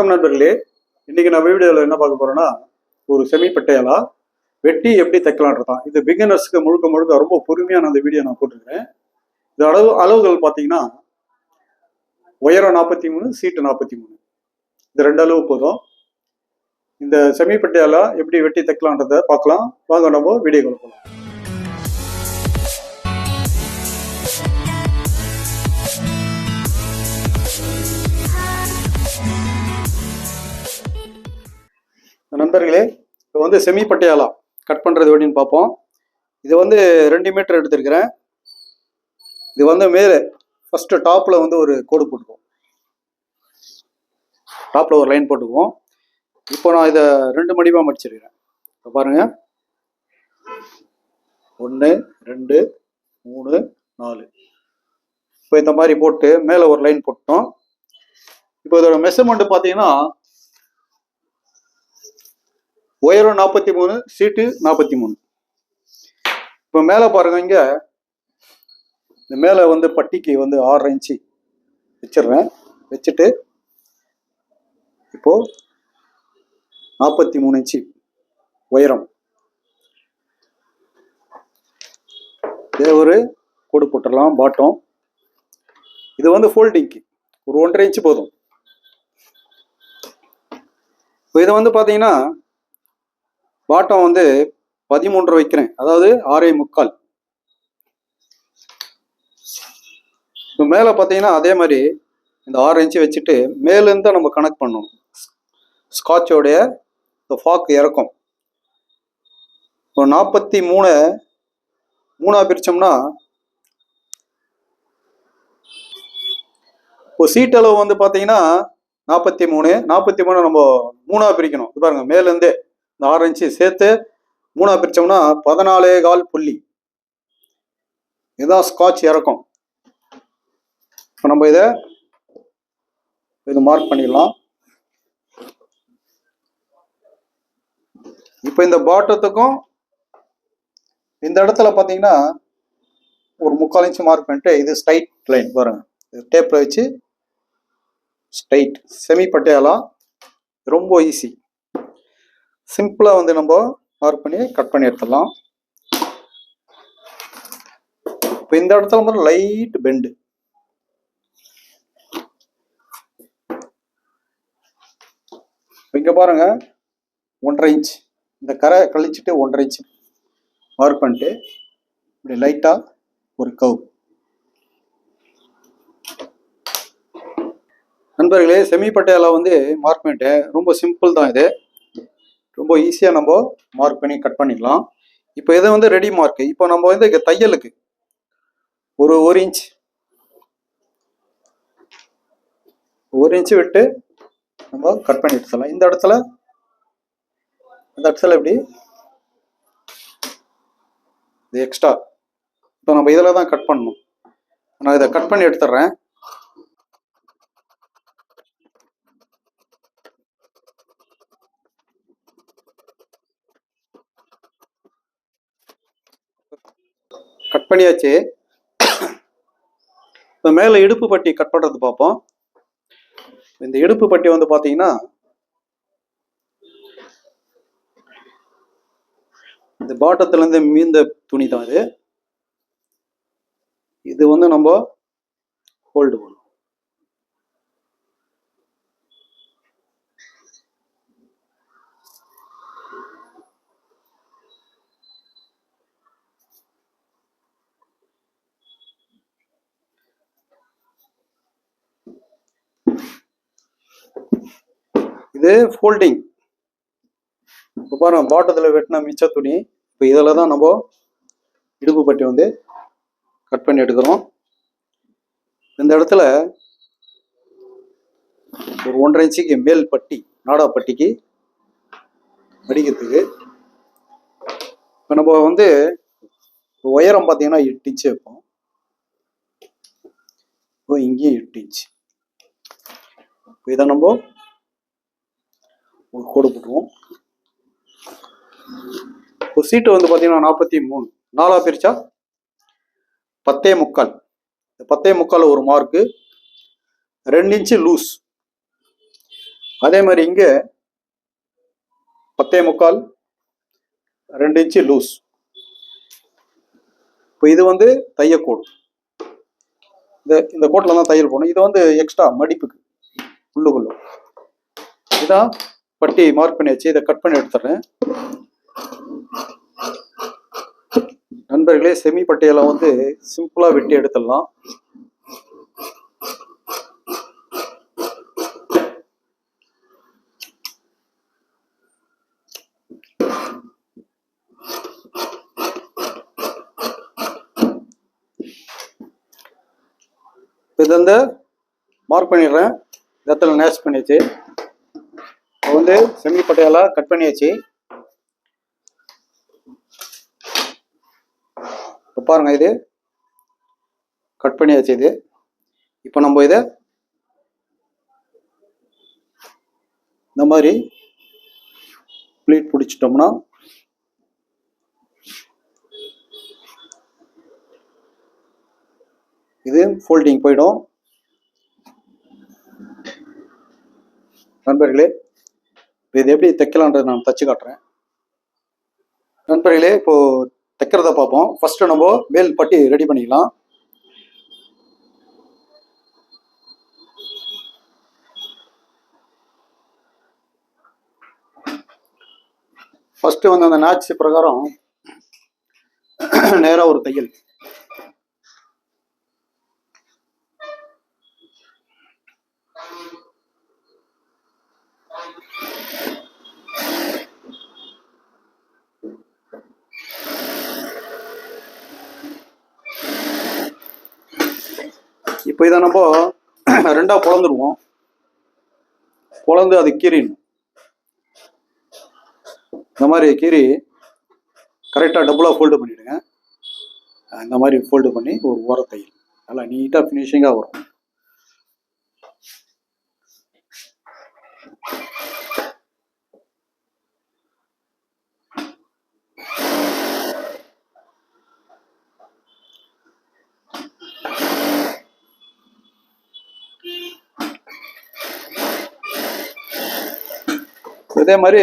வணக்கம் நண்பர்களே. இன்னைக்கு நம்ம வீடியோவில் என்ன பார்க்க போறோம்னா ஒரு செமி பட்டையாலா வெட்டி எப்படி தைக்கலான்றதான் இது பிகினர்ஸ்க்கு முழுக்க முழுக்க ரொம்ப பொறுமையான அந்த வீடியோ நான் போட்டிருக்கிறேன். இது அளவு அளவுகள் பார்த்தீங்கன்னா உயரம் நாற்பத்தி மூணு சீட்டு நாற்பத்தி மூணு. இது ரெண்டு அளவு போதும். இந்த செமி பட்டையாலா எப்படி வெட்டி தைக்கலான்றதை பார்க்கலாம். வாங்க நம்ம வீடியோ போகலாம் நண்பர்களே இப்போ வந்து செமி பட்டியாலா கட் பண்ணுறது எப்படின்னு பார்ப்போம். இது வந்து ரெண்டு மீட்டர் எடுத்திருக்கிறேன். இது வந்து மேலே ஃபஸ்ட்டு டாப்பில் வந்து ஒரு கோடு போட்டுக்குவோம். டாப்பில் ஒரு லைன் போட்டுக்குவோம். இப்போ நான் இதை ரெண்டு மடிப்பாக மடிச்சிருக்கிறேன். இப்போ பாருங்கள் ஒன்று ரெண்டு மூணு நாலு. இப்போ இந்த மாதிரி போட்டு மேலே ஒரு லைன் போட்டோம். இப்போ இதோட மெஷர்மெண்ட் பார்த்தீங்கன்னா உயரம் நாற்பத்தி மூணு சீட்டு நாற்பத்தி மூணு இப்போ மேலே பாருங்க இங்கே. இந்த மேலே வந்து பட்டிக்கு வந்து ஆறரை இன்ச்சு வச்சிடுறேன். வச்சுட்டு இப்போ நாற்பத்தி மூணு இன்ச்சு உயரம். இதே ஒரு கோடு போட்டுடலாம் பாட்டம் இது வந்து ஃபோல்டிங்க்கு ஒரு ஒன்றரை இன்ச்சு போதும். இப்போ இதை வந்து பார்த்தீங்கன்னா பாட்டம் வந்து பதிமூன்று வைக்கிறேன். அதாவது ஆறே முக்கால். இப்போ மேலே பார்த்தீங்கன்னா அதே மாதிரி இந்த ஆறு இன்ச்சு வச்சுட்டு மேலேருந்து தான் நம்ம கனெக்ட் பண்ணணும். ஸ்காட்சோடைய இந்த ஃபாக் இறக்கும். இப்போ நாற்பத்தி மூணு மூணாக பிரித்தோம்னா இப்போ சீட் அளவு வந்து பார்த்தீங்கன்னா நாற்பத்தி மூணு நாற்பத்தி மூணு நம்ம மூணாக பிரிக்கணும். இது பாருங்கள் மேலேருந்தே. இந்த ஆறு இன்ச்சு சேர்த்து மூணா பிரிச்சோம்னா பதினாலே கால் புள்ளி. இதுதான் ஸ்காட்ச் இறக்கம். இப்போ நம்ம இதை இது மார்க் பண்ணிடலாம். இப்போ இந்த பாட்டத்துக்கும் இந்த இடத்துல பார்த்தீங்கன்னா ஒரு முக்கால் இன்ச்சு மார்க் பண்ணிட்டு இது ஸ்ட்ரைட் லைன் பாருங்க. இது டேப்பில் வச்சு ஸ்ட்ரைட் செமி பட்டையாலாம் ரொம்ப ஈஸி சிம்பிளாக வந்து நம்ம மார்க் பண்ணி கட் பண்ணி எடுத்துடலாம். இப்போ இந்த இடத்துல மட்டும் லைட் பெண்டு இங்கே பாருங்க ஒன்றரை இன்ச் இந்த கரை கழிச்சிட்டு ஒன்றரை இன்ச் மார்க் பண்ணிட்டு இப்படி லைட்டாக ஒரு கவ் நண்பர்களே செமி பட்டையால வந்து மார்க் பண்ணிட்டேன். ரொம்ப சிம்பிள் தான் இது. ரொம்ப ஈஸியாக நம்ம மார்க் பண்ணி கட் பண்ணிக்கலாம். இப்போ இது வந்து ரெடி மார்க் இப்போ நம்ம வந்து தையலுக்கு. ஒரு ஒரு இன்ச் ஒரு இன்ச்சு விட்டு நம்ம கட் பண்ணி எடுத்துடலாம். இந்த இடத்துல இந்த இடத்துல எப்படி? இது எக்ஸ்ட்ரா இப்போ நம்ம இதில் தான் கட் பண்ணணும். நான் இதை கட் பண்ணி எடுத்துடுறேன் கட் பண்ணியாச்சு. இப்போ மேலே இடுப்பு பட்டி கட் பண்ணுறது பார்ப்போம். இந்த இடுப்பு பட்டி வந்து பார்த்தீங்கன்னா இந்த பாட்டத்துலேருந்து மீந்த துணி தான் இது. இது வந்து நம்ம ஹோல்டு பண்ணணும் இது ஃபோல்டிங் இப்போ பாருங்க பாட்டத்தில் வெட்டின மிச்ச துணி இப்போ இதில் தான் நம்ம இடுப்பு பட்டி வந்து கட் பண்ணி எடுக்கிறோம். இந்த இடத்துல ஒரு ஒன்றரை இன்ச்சுக்கு மேல் பட்டி நாடா பட்டிக்கு அடிக்கிறதுக்கு இப்போ நம்ம வந்து உயரம் பார்த்தீங்கன்னா எட்டு இன்ச்சு வைப்போம். இப்போ இங்கேயும் எட்டு இன்ச்சு. இப்போ இதை நம்ம ஒரு கோடு போட்டுருவோம் ஒரு சீட்டு வந்து பார்த்தீங்கன்னா நாற்பத்தி மூணு. நாலா பிரிச்சா? பத்தே முக்கால். இந்த பத்தே முக்கால் ஒரு மார்க்கு ரெண்டு இன்ச்சு லூஸ் அதே மாதிரி இங்கே பத்தே முக்கால் ரெண்டு இன்ச்சு லூஸ் இப்போ இது வந்து தையக்கோடு இந்த இந்த கோட்டில் தான் தையல் போடணும். இது வந்து எக்ஸ்ட்ரா மடிப்புக்கு உள்ளுக்குள்ள. இதான் பட்டி மார்க் பண்ணி வச்சு இதை கட் பண்ணி எடுத்துறேன் நண்பர்களே செமி பட்டியெல்லாம் வந்து சிம்பிளாக வெட்டி எடுத்துடலாம். இது வந்து மார்க் பண்ணிடுறேன். இடத்துல நேஷ் பண்ணிச்சு இப்போ வந்து செமி பட்டையெல்லாம் கட் பண்ணியாச்சு. இப்போ பாருங்க இது. கட் பண்ணியாச்சு இது. இப்போ நம்ம இதை இந்த மாதிரி ப்ளீட் பிடிச்சிட்டோம்னா இது ஃபோல்டிங் போயிடும். நண்பர்களே இப்போ இது எப்படி தைக்கலான்றதை நான் தச்சு காட்டுறேன். நண்பர்களே இப்போ தைக்கிறத பார்ப்போம். ஃபர்ஸ்ட் நம்ம மேல் பட்டி ரெடி பண்ணிக்கலாம். ஃபர்ஸ்ட் வந்து அந்த நாட்சி பிரகாரம் நேராக ஒரு தையல். இப்போ இதை நம்ம ரெண்டா குழந்திருவோம் பொழந்து அது கீறிடணும் இந்த மாதிரி கீறி கரெக்டாக டபுளாக ஃபோல்டு பண்ணிவிடுங்க இந்த மாதிரி ஃபோல்டு பண்ணி ஒரு ஓர தையல் நல்லா நீட்டாக ஃபினிஷிங்காக வரும். இதே மாதிரி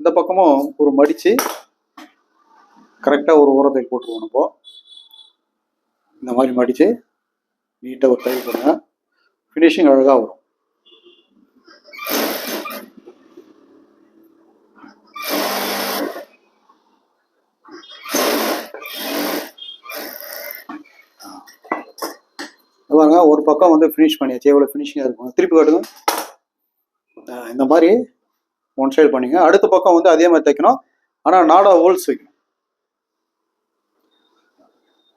இந்த பக்கமும் ஒரு மடித்து கரெக்டாக ஒரு உரத்தை போட்டுருவோம் இப்போ இந்த மாதிரி மடித்து நீட்டாக ஒரு தயிர் போடுங்க ஃபினிஷிங் அழகாக வரும். பாருங்க ஒரு பக்கம் வந்து ஃபினிஷ் பண்ணியாச்சு. எவ்வளோ ஃபினிஷிங்காக இருக்கும்? திருப்பி காட்டுங்க. இந்த மாதிரி ஒன் சைடு பண்ணிங்க அடுத்த பக்கம் வந்து அதே மாதிரி தைக்கணும். ஆனால் நாடா ஹோல்ஸ் வைக்கணும்.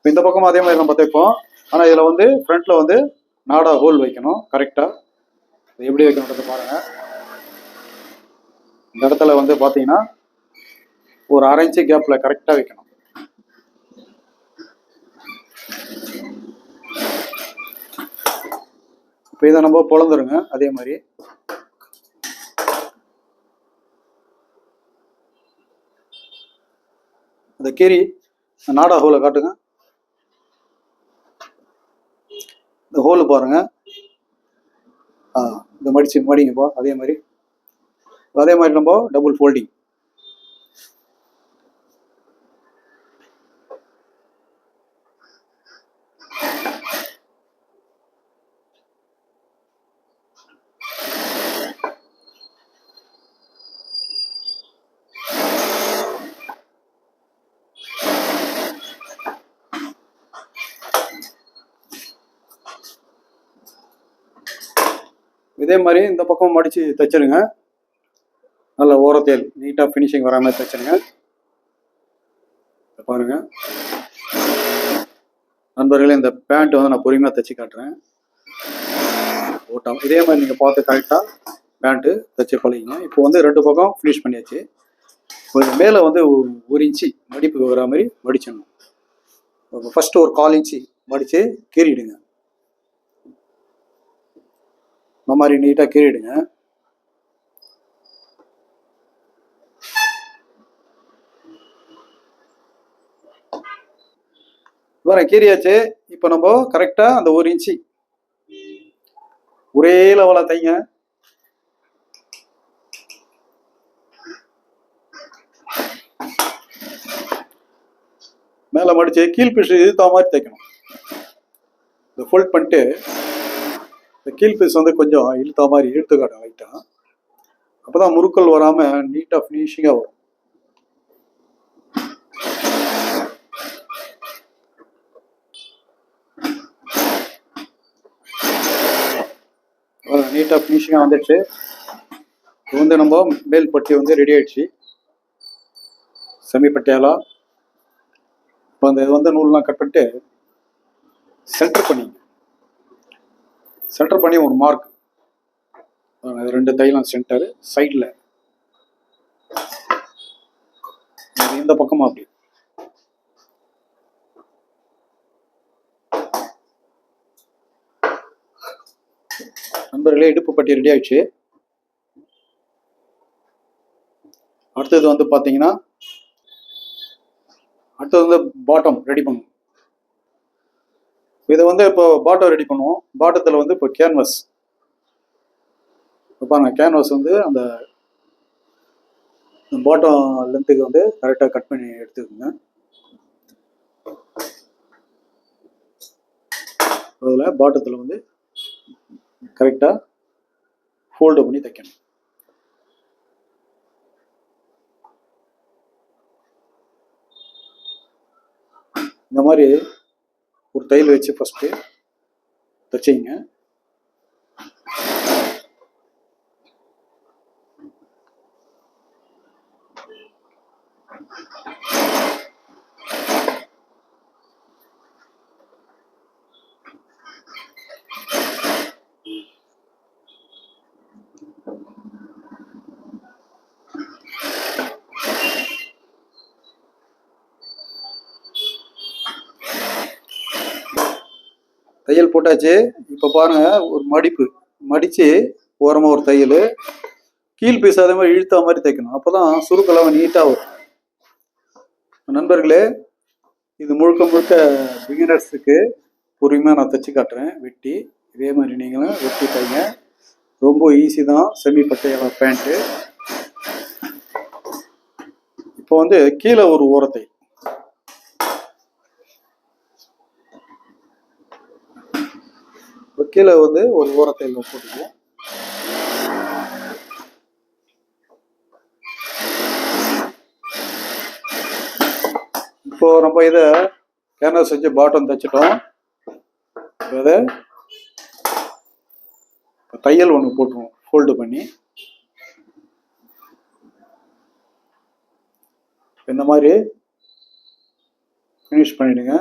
இந்த பக்கம் அதே மாதிரி நம்ம தைப்போம். ஆனால் இதில் வந்து ஃப்ரண்ட்டில் வந்து நாடா ஹோல் வைக்கணும். கரெக்டாக எப்படி வைக்கணுன்றத பாருங்கள் இந்த இடத்துல வந்து பார்த்தீங்கன்னா ஒரு அரைஞ்சு கேப்பில் கரெக்டாக வைக்கணும். இப்போ இதை நம்ம பொழந்துருங்க. அதே மாதிரி. அந்த கீரி நாடா ஹோலை காட்டுங்க. இந்த ஹோலு பாருங்க. ஆ இந்த மடிச்சு மடிங்கப்பா அதே மாதிரி. அதே மாதிரி நம்ம டபுள் ஃபோல்டிங் இதே மாதிரி இந்த பக்கம் மடித்து தைச்சிருங்க. நல்ல ஓரத்தேல் நீட்டாக ஃபினிஷிங் வர மாதிரி தைச்சிருங்க. பாருங்க. நண்பர்களே இந்த பேண்ட் வந்து நான் பொறுமையாக தைச்சு காட்டுறேன். ஓட்டம். இதே மாதிரி நீங்கள் பார்த்து கரெக்டாக பேண்ட்டு தைச்சு பழகிங்க இப்போ வந்து ரெண்டு பக்கம் ஃபினிஷ் பண்ணியாச்சு. கொஞ்சம் மேலே வந்து ஒரு இன்ச்சு மடிப்பு வர மாதிரி மடிச்சிடணும். ஃபஸ்ட்டு ஒரு கால் இன்ச்சு மடித்து கீறிடுங்க. இந்த மாதிரி நீட்டாக கீறிடுங்க. வேற கீறியாச்சு. இப்போ நம்ம கரெக்டாக அந்த ஒரு இன்ச்சு ஒரே லெவலாக தைங்க. மேலே மடிச்சு கீழ் பிஷு இது மாதிரி தைக்கணும். இதை ஃபோல்ட் பண்ணிட்டு இந்த கீழ் பீஸ் வந்து கொஞ்சம் இழுத்தா மாதிரி இழுத்து காட்டும் லைட்டாக அப்போ தான் முறுக்கள் வராமல் நீட்டாக ஃபினிஷிங்காக வரும். நீட்டாக ஃபினிஷிங்காக வந்துடுச்சு. இது வந்து நம்ம மேல் பட்டி வந்து ரெடி ஆயிடுச்சு. செமி பட்டியாலா. இப்போ அந்த இது வந்து நூல்லாம் கட் பண்ணிட்டு சென்டர் பண்ணிங்க. சென்டர் பண்ணி ஒரு மார்க் ரெண்டு தைலம் சென்டர் சைடில் இந்த பக்கமும் அப்படி. நண்பர்களே இடுப்பு பட்டி ரெடி ஆயிடுச்சு. அடுத்தது வந்து பார்த்தீங்கன்னா அடுத்தது வந்து பாட்டம் ரெடி பண்ணும் இதை வந்து இப்போ பாட்டம் ரெடி பண்ணுவோம். பாட்டத்தில் வந்து இப்போ கேன்வஸ் இப்போ பாருங்க கேன்வாஸ் வந்து அந்த பாட்டம் லென்த்துக்கு வந்து கரெக்டாக கட் பண்ணி எடுத்துக்கோங்க. அதில் பாட்டத்தில் வந்து கரெக்டாக ஃபோல்டு பண்ணி தைக்கணும். இந்த மாதிரி ஒரு தையல் வச்சு ஃபஸ்ட்டு தைச்சிங்க. தையல் போட்டாச்சு. இப்போ பாருங்க ஒரு மடிப்பு. மடித்து ஓரமாக ஒரு தையல். கீழ் பீஸ் அதே மாதிரி இழுத்தா மாதிரி தைக்கணும். அப்போ தான் சுருக்கெல்லாம் நீட்டாக வரும். நண்பர்களே இது முழுக்க முழுக்க பிகினர்ஸுக்கு பொறுமையாக நான் தைச்சு காட்டுறேன். வெட்டி இதே மாதிரி நீங்களும் வெட்டி தைங்க. ரொம்ப ஈஸி தான். செமி பட்டையான பேண்ட்டு இப்போ வந்து கீழே ஒரு ஓரத்தை இப்போ கீழே வந்து ஒரு ஓரத்தை போட்டுக்குவோம் இப்போ நம்ம இதை கேன்வாஸ் வச்சு பாட்டம் தைச்சிட்டோம். இதை தையல் ஒன்று போட்டுருவோம் ஃபோல்டு பண்ணி. இந்த மாதிரி ஃபினிஷ் பண்ணிவிடுங்க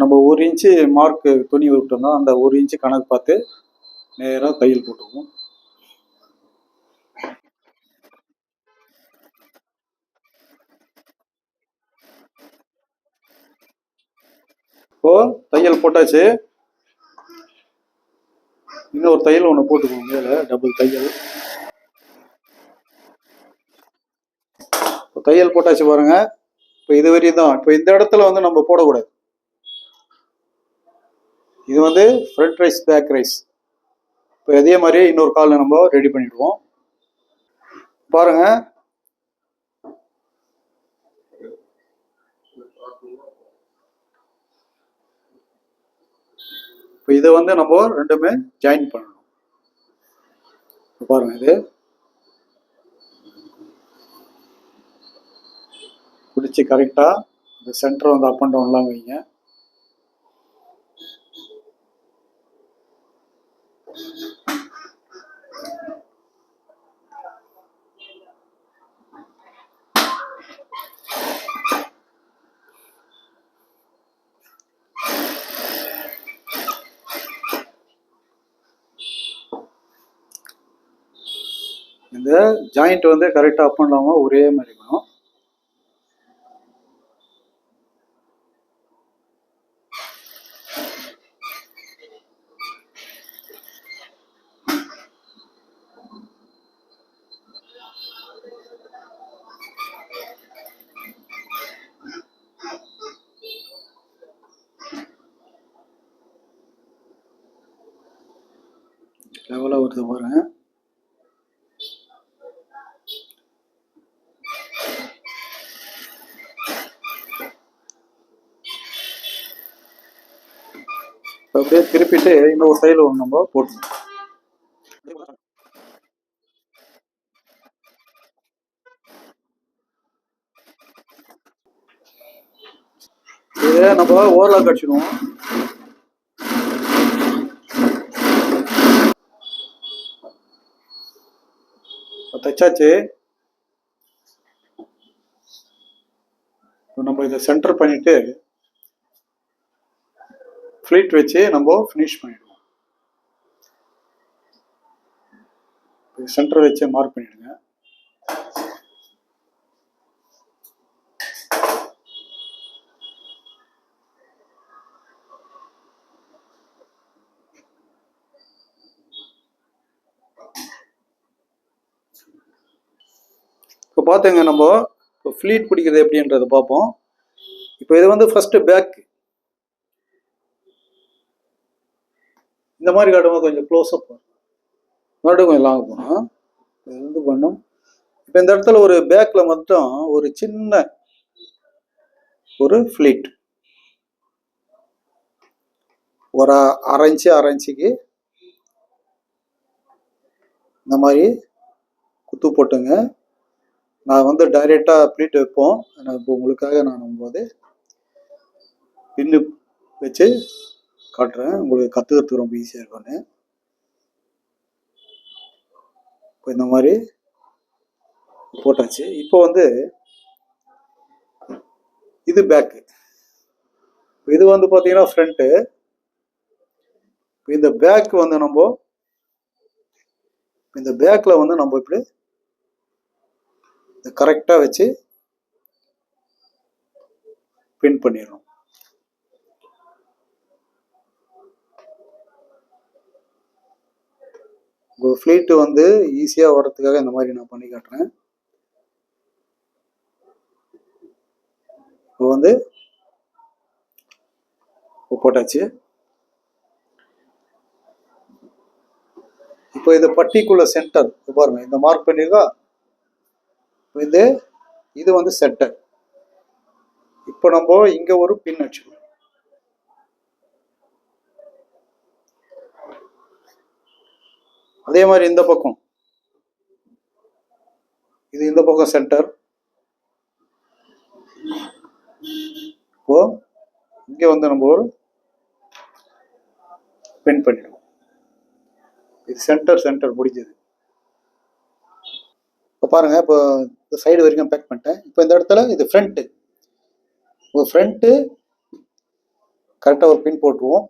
நம்ம ஒரு இன்ச்சு மார்க்கு துணி விட்டோம்னா அந்த ஒரு இன்ச்சு கணக்கு பார்த்து நேராக தையல் போட்டுக்குவோம். இப்போ தையல் போட்டாச்சு. இன்னொரு தையல் ஒன்று போட்டுக்குவோம் மேலே டபுள் தையல். இப்போ தையல் போட்டாச்சு பாருங்க. இப்போ இது வரையும் தான். இப்போ இந்த இடத்துல வந்து நம்ம போடக்கூடாது. இது வந்து ஃப்ரெட் ரைஸ் பேக் ரைஸ் இப்போ அதே மாதிரி இன்னொரு காலில் நம்ம ரெடி பண்ணிவிடுவோம் பாருங்க. இப்போ இதை வந்து நம்ம ரெண்டுமே ஜாயின் பண்ணணும். பாருங்கள் இது. பிடிச்சி கரெக்டாக இந்த சென்டர் வந்து அப் அண்ட் டவுன்லாம் வைங்க இந்த ஜாயிண்ட் வந்து கரெக்டாக அப் அண்ட் டவுனாக ஒரே மாதிரி இருக்கணும். லெவலாக வருது பாருங்கள் அப்படியே திருப்பிட்டு இன்னொரு சைடு ஒன்று நம்ம போட்டு இதை நம்ம ஓவர்லாக் கடிச்சிடுவோம் தைச்சாச்சு. நம்ம இதை சென்டர் பண்ணிட்டு ஃப்ளீட் வச்சு நம்ம ஃபினிஷ் பண்ணிடுவோம். சென்டர் வச்சு மார்க் பண்ணிடுங்க. இப்போ பார்த்துங்க நம்ம இப்போ ஃப்ளீட் பிடிக்கிறது எப்படின்றத பார்ப்போம். இப்போ இது வந்து ஃபஸ்ட்டு பேக் இந்த மாதிரி காட்டும்போது கொஞ்சம் க்ளோஸ்அப் மறுபடியும் கொஞ்சம் லாங் போகணும் இது வந்து பண்ணும். இப்போ இந்த இடத்துல ஒரு பேக்கில் மட்டும் ஒரு சின்ன ஒரு ஃப்ளீட் ஒரு அரை இன்ச்சு அரை இன்ச்சுக்கு இந்த மாதிரி குத்து போட்டுங்க. நான் வந்து டைரெக்டாக ப்ளீட் வைப்போம். நான் இப்போ உங்களுக்காக நான் போது பின்னு வச்சு காட்டுறேன். உங்களுக்கு கற்றுக்கிறதுக்கு ரொம்ப ஈஸியாக இருக்கும்னு இப்போ இந்த மாதிரி போட்டாச்சு. இப்போ வந்து இது பேக்கு இது வந்து பார்த்தீங்கன்னா ஃப்ரண்ட்டு இந்த பேக் வந்து நம்ம இந்த பேக்கில் வந்து நம்ம இப்படி கரெக்டாக வச்சு பின் பண்ணிடணும். உங்கள் ஃப்ளீட்டு வந்து ஈஸியாக வர்றதுக்காக இந்த மாதிரி நான் பண்ணி காட்டுறேன். இப்போ வந்து போட்டாச்சு. இப்போ இது பர்டிகுலர் சென்டர் பாருங்க இந்த மார்க் பண்ணிருக்கா? இது இது வந்து சென்டர் இப்போ நம்ம இங்கே ஒரு பின் வச்சுக்கணும் அதே மாதிரி இந்த பக்கம். இது இந்த பக்கம் சென்டர் இப்போ இங்க வந்து நம்ம ஒரு பின் பண்ணிடுவோம். இது சென்டர் சென்டர் முடிஞ்சது. இப்போ பாருங்க இப்போ இந்த சைடு வரைக்கும் பேக் பண்ணிட்டேன். இப்போ இந்த இடத்துல இது ஃப்ரண்ட்டு ஒரு ஃப்ரண்ட்டு கரெக்டாக ஒரு பின் போட்டுருவோம்.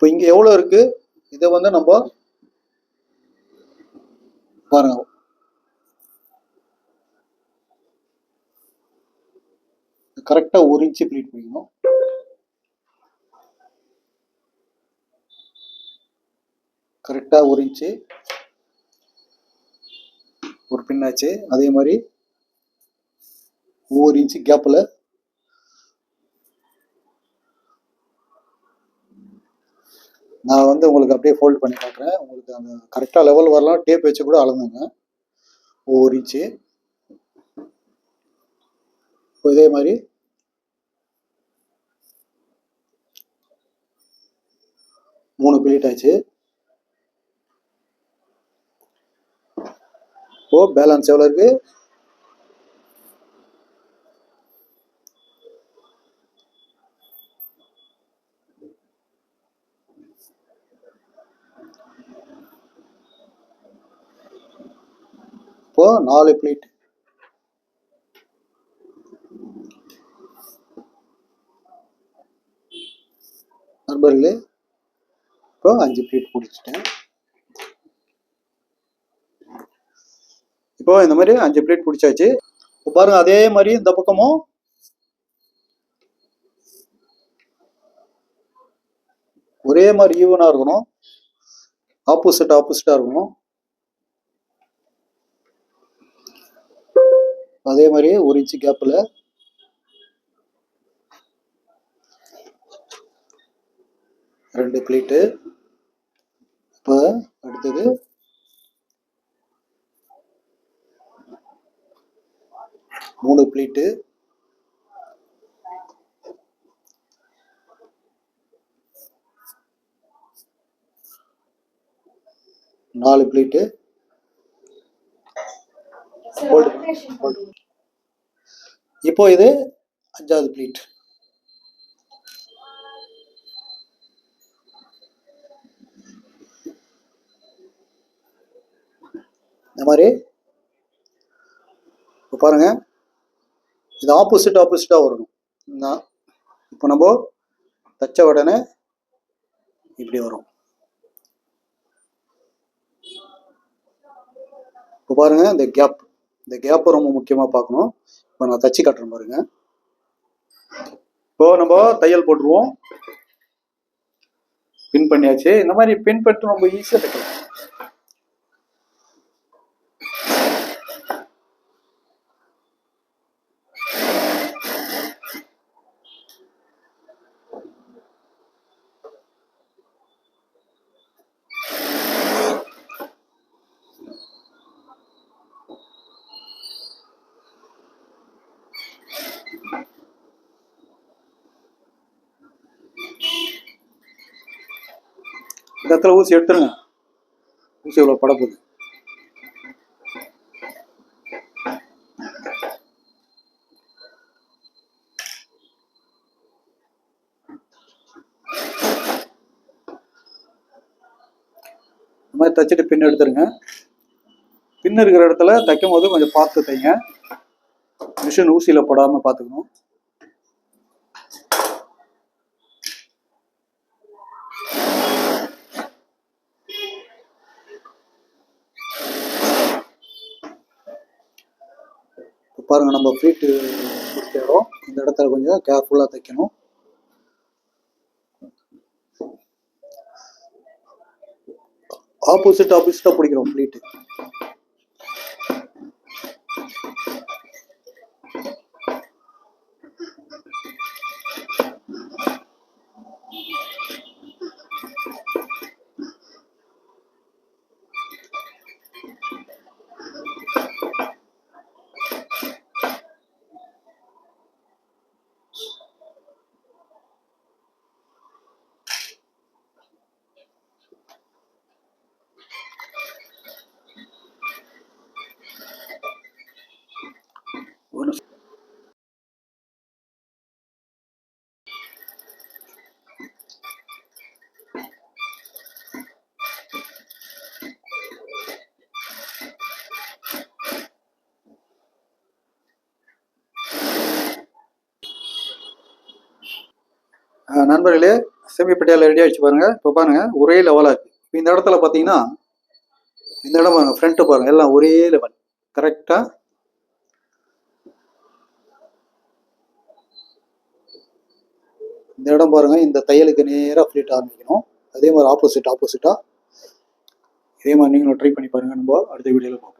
இப்போ இங்கே எவ்வளோ இருக்கு? இதை வந்து நம்ம பாருங்க. கரெக்டாக ஒரு இன்ச்சு ப்ளீட் பண்ணிக்கணும். கரெக்டாக ஒரு இன்ச்சு ஒரு பின்னாச்சு அதே மாதிரி ஒவ்வொரு இன்ச்சு கேப்பில் நான் வந்து உங்களுக்கு அப்படியே ஃபோல்ட் பண்ணி காட்டுறேன் உங்களுக்கு அந்த கரெக்டாக லெவல் வரலாம். டேப் வச்சு கூட அளந்துங்க. ஒவ்வொரு இன்ச்சு இப்போ இதே மாதிரி. மூணு பிளேட் ஆச்சு இப்போ பேலன்ஸ் எவ்வளோ இருக்குது இப்போ நாலு பிளேட் நண்பர்களே இப்போ அஞ்சு பிளேட் பிடிச்சிட்டேன் இப்போ இந்த மாதிரி அஞ்சு பிளேட் பிடிச்சாச்சு இப்போ பாருங்க அதே மாதிரி இந்த பக்கமும் ஒரே மாதிரி ஈவனாக இருக்கணும். ஆப்போசிட் ஆப்போசிட்டாக இருக்கணும். அதே மாதிரியே ஒரு இன்ச்சு கேப்பில் ரெண்டு பிளேட்டு இப்போ அடுத்தது மூணு பிளேட்டு நாலு பிளேட்டு இப்போ இது அஞ்சாவது ப்ளீட் இந்த மாதிரி. இப்போ பாருங்க. இது ஆப்போசிட் ஆப்போசிட்டாக வரணும். இப்போ நம்ம தச்ச உடனே இப்படி வரும். இப்போ பாருங்க இந்த கேப் இந்த கேப்பை ரொம்ப முக்கியமாக பார்க்கணும். இப்போ நான் தச்சு காட்டுறேன் பாருங்க. இப்போ நம்ம தையல் போட்டுருவோம். பின் பண்ணியாச்சு. இந்த மாதிரி பின் பண்ணிட்டு ரொம்ப ஈஸியாக தைக்கலாம். இந்த இடத்துல ஊசி எடுத்துருங்க. ஊசி இவ்வளோ படப்போகுது. இந்த மாதிரி தைச்சிட்டு பின் எடுத்துருங்க. பின் இருக்கிற இடத்துல தைக்கும் போது கொஞ்சம் பார்த்து தைங்க. மிஷின் ஊசியில் படாமல் பார்த்துக்கணும். பாருங்கள் பாருங்க நம்ம ஃப்ளீட்டு கொடுத்துறோம் இந்த இடத்துல கொஞ்சம் கேர்ஃபுல்லாக தைக்கணும். ஆப்போசிட் ஆப்போசிட்டாக பிடிக்கிறோம் ஃப்ளீட்டு ஆஹ் நண்பர்களே செமிப்பட்டியால் ரெடி ஆகிடுச்சு பாருங்கள் இப்போ பாருங்கள் ஒரே லெவலாக இருக்குது இப்போ இந்த இடத்துல பார்த்தீங்கன்னா இந்த இடம் பாருங்க ஃப்ரண்ட்டு பாருங்கள் எல்லாம் ஒரே லெவல் கரெக்டாக இந்த இடம் பாருங்கள் இந்த தையலுக்கு நேராக ஃப்ளீட் ஆரம்பிக்கணும். அதே மாதிரி ஆப்போசிட் ஆப்போசிட்டாக இதே மாதிரி நீங்களும் ட்ரை பண்ணி பாருங்க நம்ம அடுத்த வீடியோவில் பார்ப்போம்.